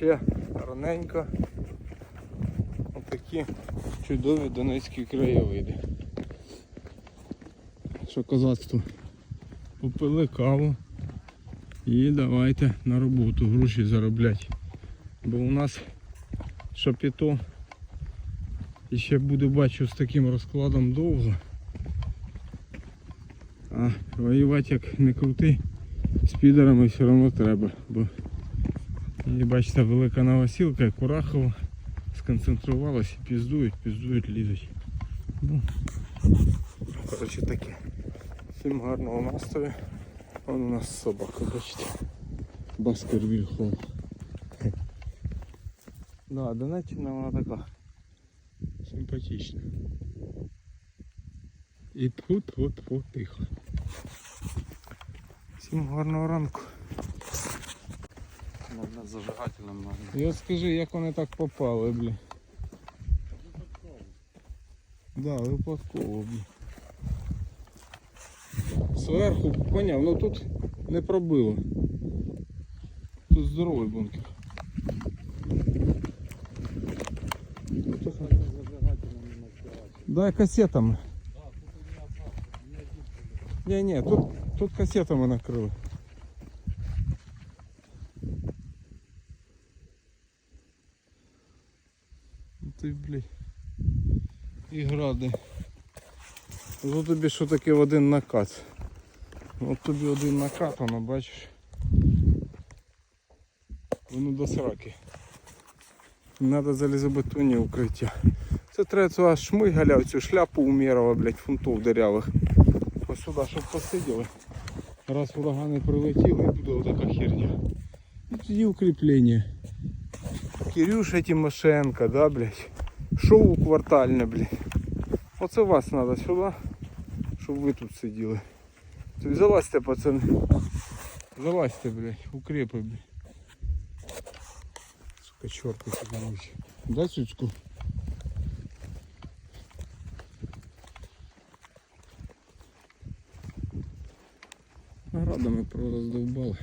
ще раненько. Отакі чудові донецькі краєвиди. Що козацтво? Попили каву і давайте на роботу гроші заробляти. Бо у нас шапіто і ще буду бачу з таким розкладом довго. А воювати як не крути, з підерами все одно треба. Бо і бачите, велика новосілка, і Курахова сконцентрувалась піздують, піздують, лізуть. Ну, коротше таке. Всім гарного настрою. Вон у нас собака, бачите. Баскервіль Холл. Да, Донеччина вона така симпатична. І тут, тут тихо. Всім гарного ранку. Можна от скажи, як вони так попали, блі. Да, випадково, блі. Зверху, поняв, ну тут не пробило. Тут здоровий бункер. Тут Зажигателем не накривати. Дай касетами. Ні, ні, тут, тут касетами накрили. Ну Ти, блядь. І гради. Ось тобі що таке в один накат. От тобі один накат, воно бачиш. Воно до сраки. Надо залізобетонні укриття. Це треба цього шмигаля, цю шляпу умірова, блядь, фунтов дырявих. Ось сюди, щоб посиділи. Раз урагани прилетіли, буде отака херня. І тоді укріплення. Кирюша Тимошенко, да, блядь. Шоу квартальне, блядь. Оце вас треба сюди, щоб ви тут сиділи. Тобі залазьте, пацани. Залазьте, блядь, укрепи, блядь. Сука, чорти сюди. Да, цюцьку? Наградами про роздовбали.